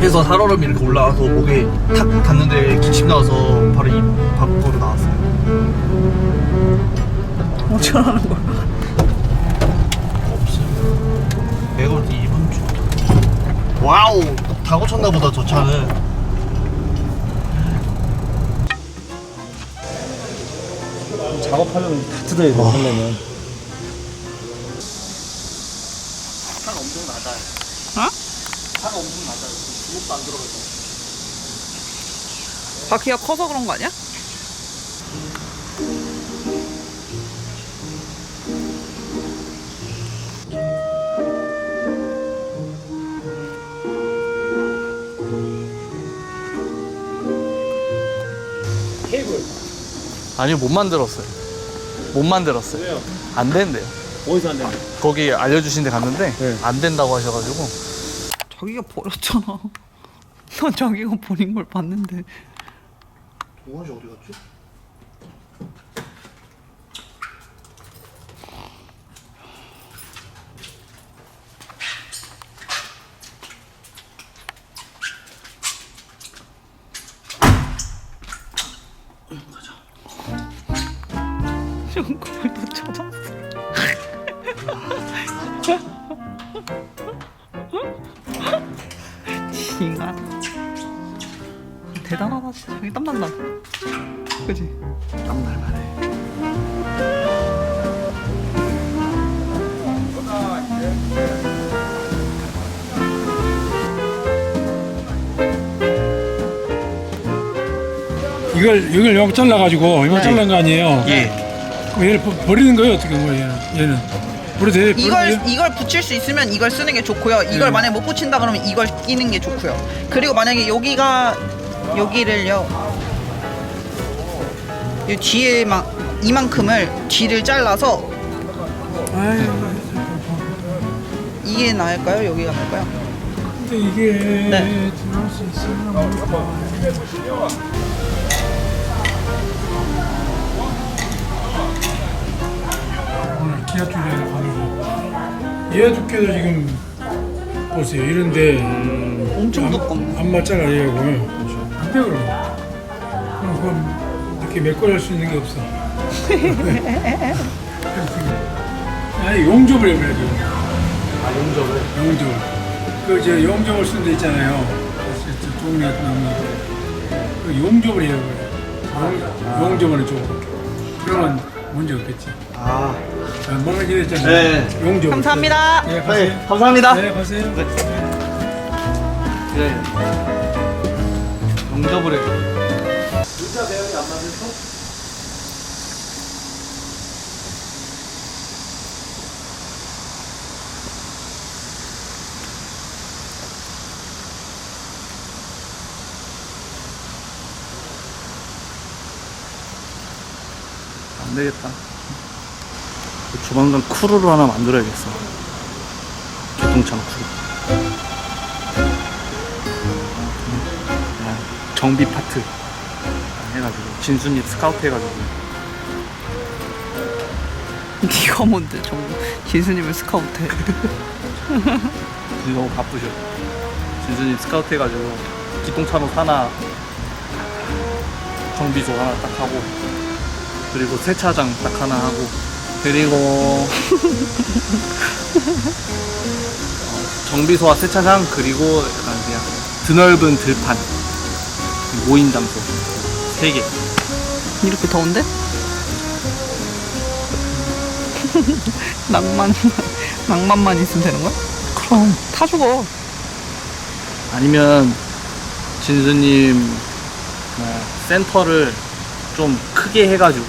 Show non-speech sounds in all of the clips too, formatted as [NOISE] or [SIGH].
해서 살얼음이 이렇게 올라와서 목에 탁 닿는데 기침 나와서 바로 이 밖으로 나왔어요. 어쩌라는 거야? 없어요. 내가 볼때 이번 주. 와우! 다 고쳤나 보다, 저 차는. 작업하려면 다 뜯어야 돼, 하려면. 차가 엄청 낮아요. 어? 차가 엄청 낮아요. 주먹도 안 들어가요. 바퀴가 커서 그런 거 아니야? 케이블. 아니요, 못 만들었어요. 못 만들었어요. 왜요? 안 된대요. 어디서 안 돼? 거기 알려주신 데 갔는데 네. 안 된다고 하셔가지고 자기가 버렸잖아. 난 자기가 버린 걸 봤는데. 동아지 어디 갔지? [LAUGHS] 그걸 또 찾았어. [LAUGHS] 지가 대단하다 진짜. 여기 땀난다. 그지? 땀 날만해 이걸 이걸 요 잘라가지고 이거 잘란 거 아니에요? 예 그럼 얘를 버, 버리는 거예요 어떻게 뭐 얘는 얘는 이걸 돼? 이걸 붙일 수 있으면 이걸 쓰는 게 좋고요. 이걸 네. 만약 못 붙인다 그러면 이걸 끼는 게 좋고요. 그리고 만약에 여기가 여기를요. 이 뒤에만 이만큼을 뒤를 잘라서 아유, 이게 나을까요? 여기가 나을까요? 근데 이게 네. 들어갈 수 있으면 기아 쪽에 가지고 얘 두께도 지금 보세요. 이런데 엄청 두껍네. 안 맞잖아 얘하고 안돼 그럼 그럼 그럼 이렇게 메꿔낼 수 있는 게 없어. [LAUGHS] 아니 용접을 해버려야죠 아 용접을? 용접 그저 용접을 쓰는 데 있잖아요. 같은 거그 용접을 해야 돼요 용- 용접을 해줘 그러면 문제 없겠지. 아 자, 먹는 길 했잖아요 네. 용접 감사합니다. 네 가세요 네, 감사합니다 네 가세요 네. 용접을 해안 되겠다. 조만간 쿠루를 하나 만들어야겠어. 기동창 쿠루. 그냥 정비 파트 해가지고 진수님 스카우트 해가지고 네가 뭔데 정부 진수님을 스카우트해. 진수 [LAUGHS] 너무 바쁘셔. 진수님 스카우트 해가지고 기동차로 하나 정비소 하나 딱 하고 그리고 세차장 딱 하나 하고 그리고 어, 정비소와 세차장 그리고 약간 그냥 드넓은 들판 모임 장소 세 개. 이렇게 더운데? [LAUGHS] 낭만 낭만만 있으면 되는 거야? 그럼 타 죽어. 아니면 진수님 어, 센터를 좀 크게 해가지고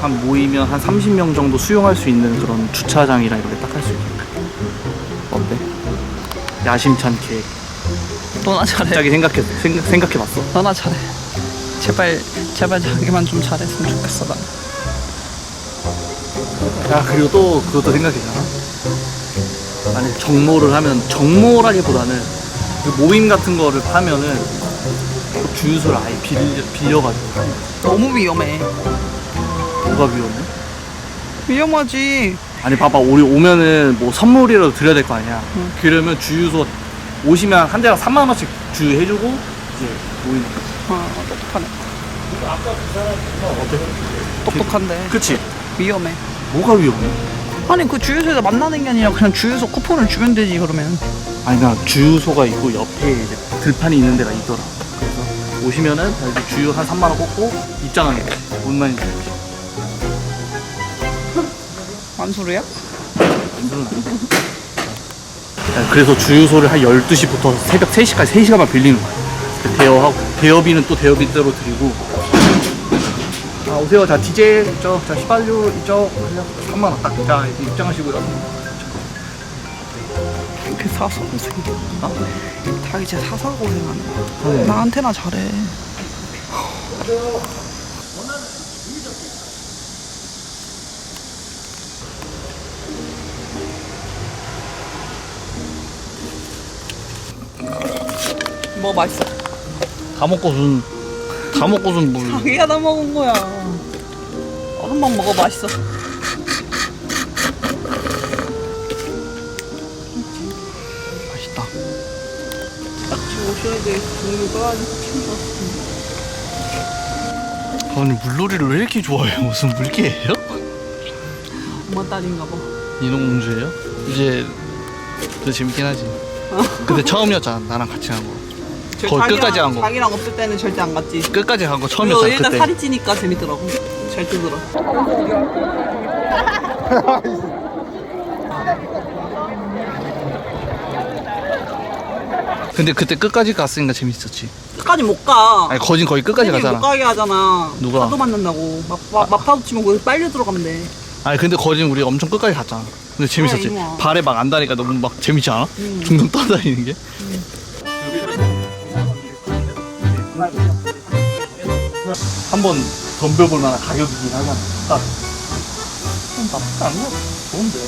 한 모이면 한 30명 정도 수용할 수 있는 그런 주차장이라 이렇게 딱 할 수 있게 어때? 야심찬 계획 너나 잘해. 갑자기 생각해 생각, 생각해봤어 너나 잘해. 제발 제발 자기만 좀 잘했으면 좋겠어 나. 야 그리고 또 그것도 생각이잖아 만약 정모를 하면 정모라기보다는 그 모임 같은 거를 하면은 그 주유소를 아예 빌려, 빌려가지고 너무 위험해. 뭐가 위험해? 위험하지. 아니 봐봐 우리 오면은 뭐 선물이라도 드려야 될 거 아니야 응. 그러면 주유소 오시면 한 대당 3만 원씩 주유해주고 이제 모이는 거지. 아 똑똑하네 똑똑한데 그치? 위험해 뭐가 위험해? 아니 그 주유소에서 만나는 게 아니라 그냥 주유소 쿠폰을 주면 되지 그러면 아니 나 주유소가 있고 옆에 이제 들판이 있는 데가 있더라. 그래서 오시면은 다 이제 주유 한 3만 원 꽂고 입장하는 거지. 뭔 말인지 알지? 만소리야? 힘들어. 그래서 주유소를 한 12시부터 새벽 3시까지 3시간만 빌리는 거야. 그 대여하고 대여비는 또 대여비대로 드리고. 아 오세요. 자 디젤 이쪽, 자 휘발유 이쪽, 3만 원 딱. 자 이제 입장하시고요. 그 사서 고생 어? 다 이제 사서 고생하네 네. 나한테나 잘해 뭐 맛있어? 다 먹고선 다 먹고선 물. 자기가 다 먹은 거야 얼음만 먹어 맛있어 맛있다. 같이 오셔야 돼 종류가 아니 물놀이를 왜 이렇게 좋아해요? [LAUGHS] 무슨 물개예요? 엄마 딸인가 봐 인어공주예요? 이제 더 재밌긴 하지. 근데 처음이었잖아 나랑 같이 한 거. 저 거의 자기랑- 끝까지 한 거. 자기랑 없을 때는 절대 안 갔지 끝까지 한거 그리고 처음이었잖아 일단 그때. 살이 찌니까 재밌더라고 잘 뜨더라 [LAUGHS] 근데 그때 끝까지 갔으니까 재밌었지. 끝까지 못 가 아니 거진 거의 끝까지 가잖아. 못 가게 하잖아 누가? 파도 맞는다고 막, 막, 막 파도 치면 거기 빨려 들어가면 돼 아니 근데 거진 우리 엄청 끝까지 갔잖아. 근데 재밌었지. 이모야. 발에 막 안다니까 너무 막 재밌지 않아? 음. 둥둥 떠다니는 게. 한번 덤벼볼 만한 가격이긴 하잖아. 딱. 좀 나쁘지 않나? 좋은데.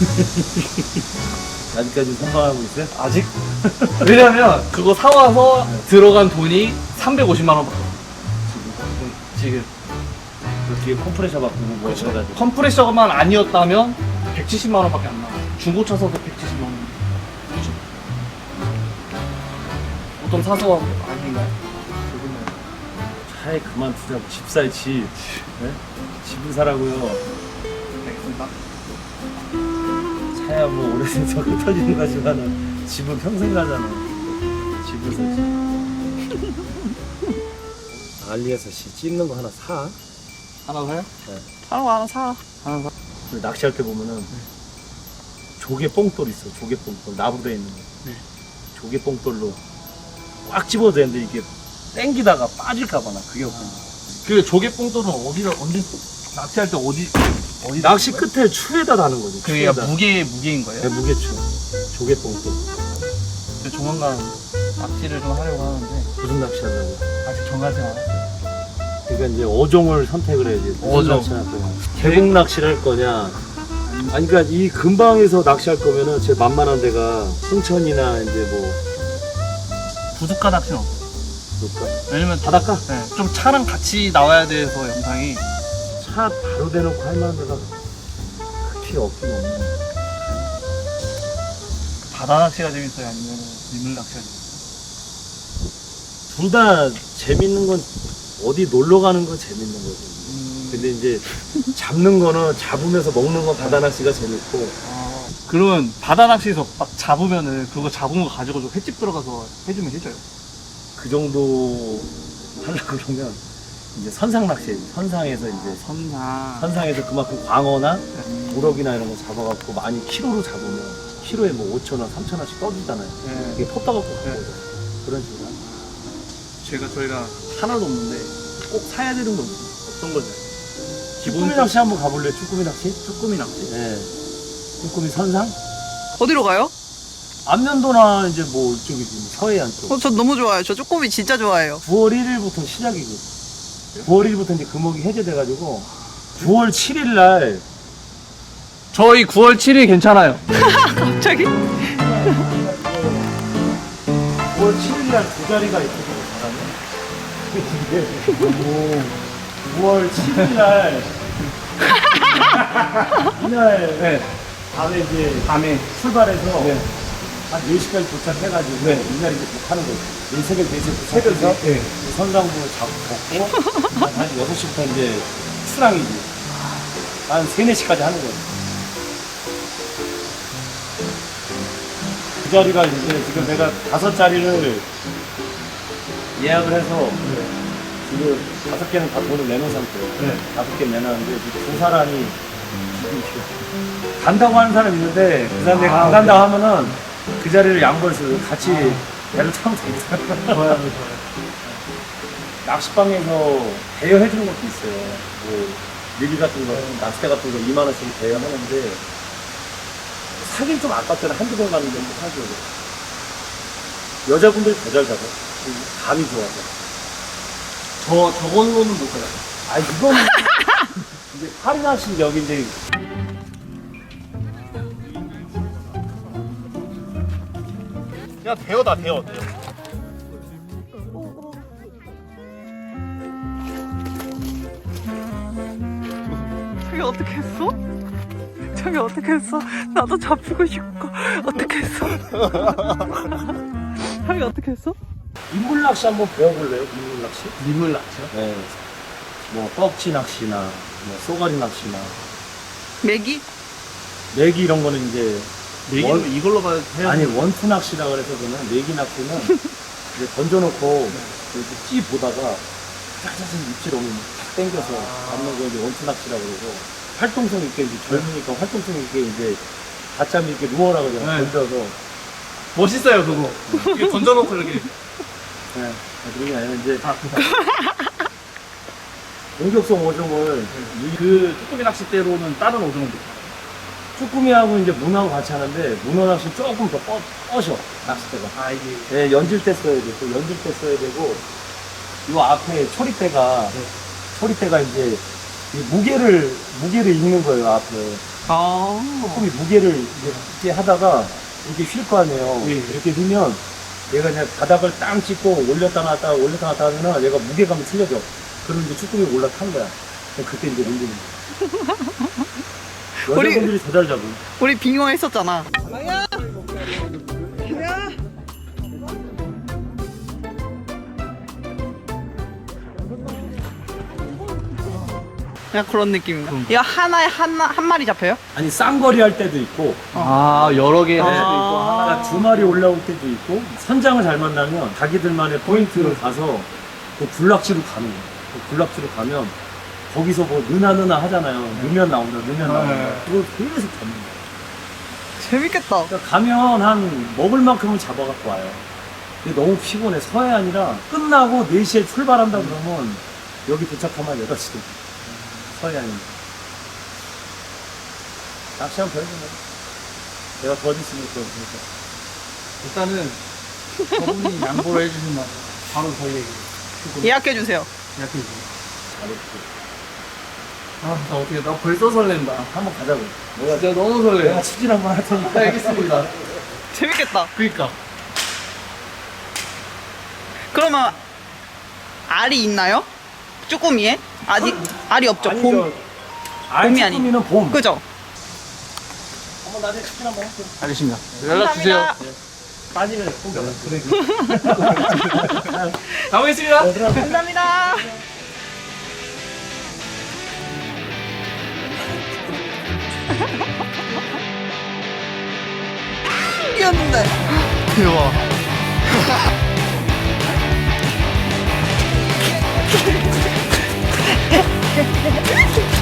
[LAUGHS] 아직까지 선방하고 있어요? 아직? [LAUGHS] 왜냐면 그거 사와서 들어간 돈이 350만 원밖에 없어. 지금. 그 뒤에 컴프레셔 바꾸고 뭐 해가지고 컴프레셔만 아니었다면 170만 원밖에 안 나와. 중고차 사서 170만 원. 그죠? 보통 사서 아닌가요? 차에 그만 두자고 집 살 집. 네? 집을 사라고요. 알겠습니다. 차야 뭐 오래돼서 흩어지는 거지만은 집은 평생 가잖아. 집을 사지. 알리에서 씨 찢는 거 하나 사. 하나 사요? 사러 하나 사 하나 사. 그 낚시할 때 보면은 조개 뽕돌 있어. 조개 뽕돌 나무에 있는 거. 네. 조개 뽕돌로 꽉 집어도 되는데 이게 땡기다가 빠질까봐 나 그게 없고. 그 조개뽕돌은 어디를 언제 낚시할 때 어디 어디 낚시 끝에 추에다 다는 거지. 그게 추에다. 무게 무게인 거예요? 네, 무게추. 조개 뽕돌. 그 조만간 낚시를 좀 하려고 하는데 무슨 낚시 하려고? 아직 정하지 않아. 그러니까 이제 어종을 선택을 해야지. 어종. 낚시 할 거냐. 계곡 낚시를 할 거냐. 아니, 그러니까 이 근방에서 낚시할 거면은 제 만만한 데가 홍천이나 이제 뭐, 부둣가 낚시는 없어. 그럴까? 왜냐면 바닷가? 네, 좀 차랑 같이 나와야 돼서 영상이 차 바로 대놓고 할 만한 데가 그렇게 없긴 없네. 바다 낚시가 재밌어요 아니면 민물 낚시가 재밌어요? 둘 다 재밌는 건 어디 놀러 가는 건 재밌는 거지. 음, 근데 이제 잡는 거는 잡으면서 먹는 건 바다 낚시가 재밌고 아, 그러면 바다 낚시에서 막 잡으면은 그거 잡은 거 가지고 좀 횟집 들어가서 해주면 해줘요. 그 정도 하려고 그러면 이제 선상 낚시, 선상에서 이제 선상. 선상에서 그만큼 광어나 우럭이나 이런 거 잡아갖고 많이 키로로 잡으면 키로에 뭐 5천 원, 3천 원씩 떠주잖아요. 네. 이게 퍼떠갖고 네. 가거든. 그런 식으로. 하는 거야. 제가 저희가 하나도 없는데 꼭 사야 되는 거 어떤 거죠? 쭈꾸미 낚시 한번 가볼래? 쭈꾸미 낚시? 쭈꾸미 낚시. 네. 쭈꾸미 선상? 어디로 가요? 안면도나 이제 뭐 이쪽이지, 뭐 서해안 쪽. 어, 저 너무 좋아요 저 쪼꼬미 진짜 좋아해요 9월 1일부터 시작이거든. 9월 1일부터 이제 금옥이 해제돼가지고 9월 7일 날 저희 9월 7일 괜찮아요. [LAUGHS] 갑자기? 9월 7일 날 두 자리가 있거 든요, 바람에. 이게 9월 7일 날 이날 네. 밤에 이제 밤에 출발해서 한 4시까지 도착해가지고 옛날에 이제 하는 거지. 내 새벽 4시부터 새벽에 네. 선상부 잡고 한 6시부터 이제 수랑이지. 한 3, 4시까지 하는 거지. 그 자리가 이제 지금 내가 다섯 자리를 예약을 해서 지금 다섯 개는 다 돈을 내놓은 상태예요. 네. 다섯 개 내놨는데 지금 두 사람이 지금 간다고 하는 사람이 있는데 그 사람이 아, 안 간다 고 하면은 그 자리를 양보해서 같이 배를 타면 되겠어요. 좋아요, [LAUGHS] 좋아요. 낚시방에서 대여해 주는 것도 있어요. 뭐 미리 같은 거, 낚싯대 같은 거 2만 원씩 대여하는데 사긴 좀 아깝잖아. 한두 번 가는데 뭐 사죠. 여자분들이 더 잘 잡아. 감이 좋아서. 저 저걸로는 못 가요. 아 이건 [LAUGHS] 이제 파리낚시 여기 이제 그냥 대여다 대여 대여. 저기 어떻게 했어? 저기 어떻게 했어? 나도 잡히고 싶고 어떻게 했어? [LAUGHS] 저기 어떻게 했어? 인물 낚시 한번 배워볼래요? 인물 낚시? 민물 낚시요? 네. 뭐 뻑치 낚시나 뭐 쏘가리 낚시나 메기? 내기 이런 거는 이제 내기는 원- 이걸로 봐야 해야 아니 원투 낚시라 그래서 그러면 내기 낚시는 [LAUGHS] 이제 던져놓고 이렇게 찌 보다가 짜자잔 입질 오면 탁 당겨서 잡는 거 이제 원투 낚시라 그러고 활동성 있게 이제 젊으니까 활동성 있게 이제 가짜미 이렇게 누워라 그러잖아 네. 던져서 멋있어요 그거. 이게 던져놓고 이렇게. 네. 그런 게 아니라 이제 [LAUGHS] 공격성 오종을 이- 그 쭈꾸미 낚싯대로는 다른 오종은 쭈꾸미하고 이제 문어하고 같이 하는데 문어 낚시 조금 더 뻗, 뻗어 낚싯대가. 아 이게. 예, 연질 때 써야 되고 연질 때 써야 되고 요 앞에 초리대가 초리대가 이제 이 무게를 무게를 읽는 거예요 앞에. 아. 쭈꾸미 무게를 이제 이렇게 하다가 이렇게 휠 거 아니에요. 예. 이렇게 휘면 얘가 그냥 바닥을 땅 찍고 올렸다 놨다 올렸다 놨다 하면은 얘가 무게감이 틀려져. 그럼 이제 쭈꾸미 올라탄 거야. 그럼 그때 이제 올리는 거야. 우리- 여자분들이 더 잘 잡은 우리 빙어 했었잖아. 그냥 그런 느낌인가? 이거 하나에 한, 한 마리 잡혀요? 아니 쌍거리 할 때도 있고. 아 여러 개 할 수도 있고. 아. 하나가 두 마리 올라올 때도 있고 선장을 잘 만나면 자기들만의 포인트를 가서 그 굴락지로 가는 거예요. 그 굴락지로 가면 거기서 뭐 느나 느나 하잖아요. 넣으면 나온다, 나온다. 네. 그걸 계속 잡는 거예요. 재밌겠다 그러니까 가면 한 먹을 만큼은 잡아갖고 와요. 근데 너무 피곤해. 서해안이라 끝나고 4시에 출발한다 그러면 여기 도착하면 8시. 서해안이. 낚시하면 별거네. 내가 더 있으면 또 그러니까. 일단은 저분이 양보를 해주시면 바로 저희에게 예약해 주세요 이렇게 아, 나 어떻게, 나 벌써 설렌다. 한번 가자고. 내가, 진짜 너무 설레. 내가 추진 한번 할 테니까. 알겠습니다. 재밌겠다 그니까. 그러면 알이 있나요? 쭈꾸미에? 아직 알이 없죠 봄 아니죠. 알 봄이 아니- 쭈꾸미는 봄. 그죠? 한번 나중에 추진 한번 할게. 알겠습니다. 연락 주세요. 감사합니다. 빠지면 꼭 연락. 그래. 가보겠습니다. 감사합니다 이겼는데 대박. [LAUGHS]